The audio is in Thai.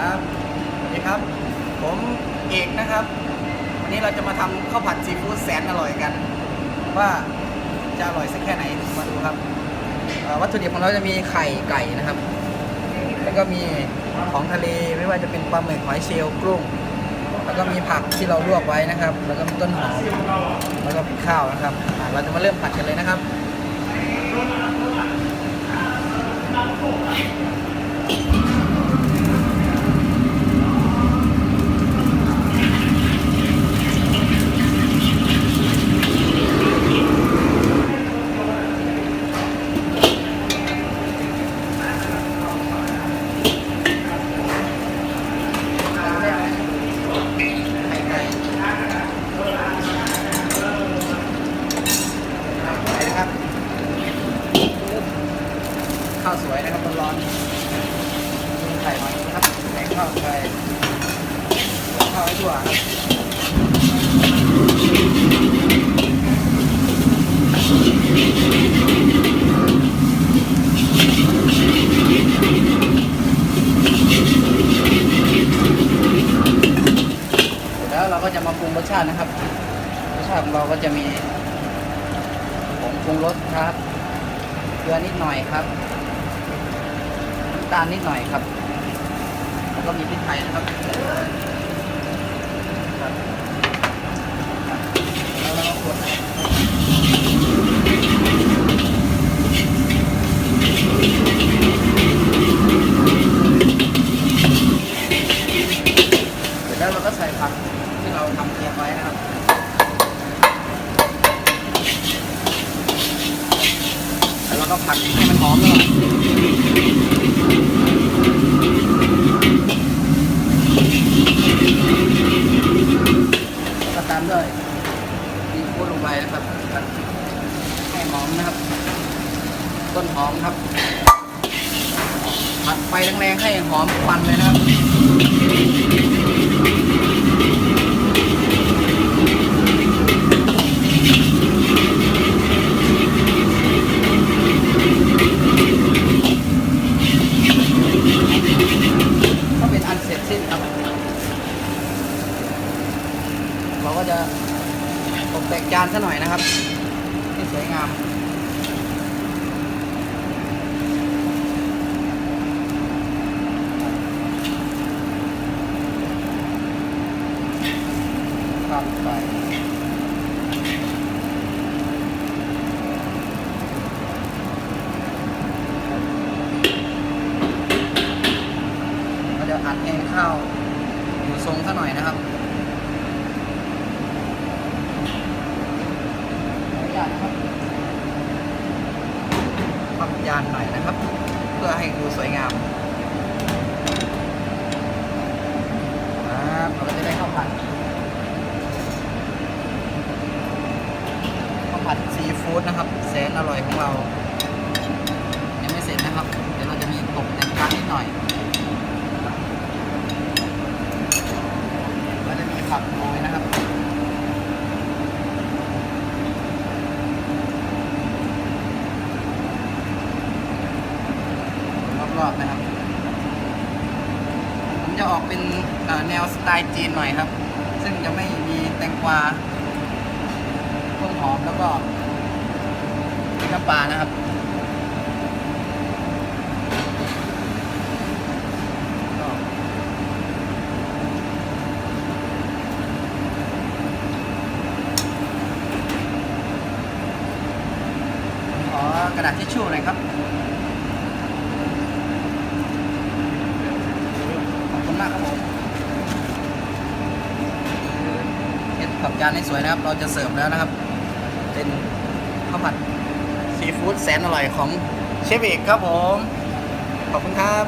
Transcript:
ครับสวัสดีครับ ผมเอกนะครับ วันนี้เราจะมาทำข้าวผัดซีฟู้ดแสนอร่อยกัน ว่าจะอร่อยสักแค่ไหนมาดูครับวัตถุดิบของเราจะมีไข่ไก่นะครับ แล้วก็มีของทะเลไม่ว่าจะเป็นปลาหมึกหอยเชลล์กุ้งแล้วก็มีผักที่เราลวกไว้นะครับ แล้วก็มีต้นหอมแล้วก็พริกข้าวนะครับเราจะมาเริ่มผัดกันเลยนะครับ ไข่ไก่ไปนะครับ ข้าวสวยนะครับร้อนๆมีไข่หน่อยนะครับแป้ง ข้าวไข่ข้าวให้ทั่วครับเสร็จแล้วเราก็จะมาปรุงรสชาตินะครับ รสชาติของเราก็จะมีผงปรุงรสครับ เกลือนิดหน่อยครับน้ำตาลนิดหน่อยครับ ก็มีพริกไทยนะครับแล้วเราก็คนเสร็จแล้วเราก็ใส่ผักที่เราทำเตรียมไว้นะครับแล้วเราก็ผัดให้มันหอมหน่อยแล้วก็ตามด้วยซีฟู้ดลงไปนะครับผัดใหอมนะครับ ต้นหอมครับผัดไฟแรงๆให้หอมควันเลยนะครับก็เป็นอันเสร็จสิ้นครับเราก็จะตกแต่งจานซะหน่อยนะครับ สวยงามครับไปก็จะอัดแห้งข้าวอยู่ทรงซะหน่อยนะครับขออนุญาตนะครับปรับยานหน่อยนะครับ เพื่อให้ดูสวยงามครับเราก็จะได้ข้าวผัด ข้าวผัดซีฟู้ดนะครับ แสนอร่อยของเรา ยังไม่เสร็จนะครับ เดี๋ยวเราจะมีตกแต่งร้านนิดหน่อยเราจะมีผักโรยนะครับ ร อบนะครับ ผมจะออกเป็นแนวสไตล์จีนหน่อยครับ ซึ่งจะไม่มีแตงกวาต้นหอมแล้วก็พริกน้ำปลานะครับก็ขอกระดาษทิชชู่หน่อยครับ ขอบคุณ มากครับผมเห็ดกับจานให้สวยนะครับ เราจะเสิร์ฟแล้วนะครับ เป็นข้าวผัดซีฟู้ดแสนอร่อยของเชฟเอกครับผม ขอบคุณครับ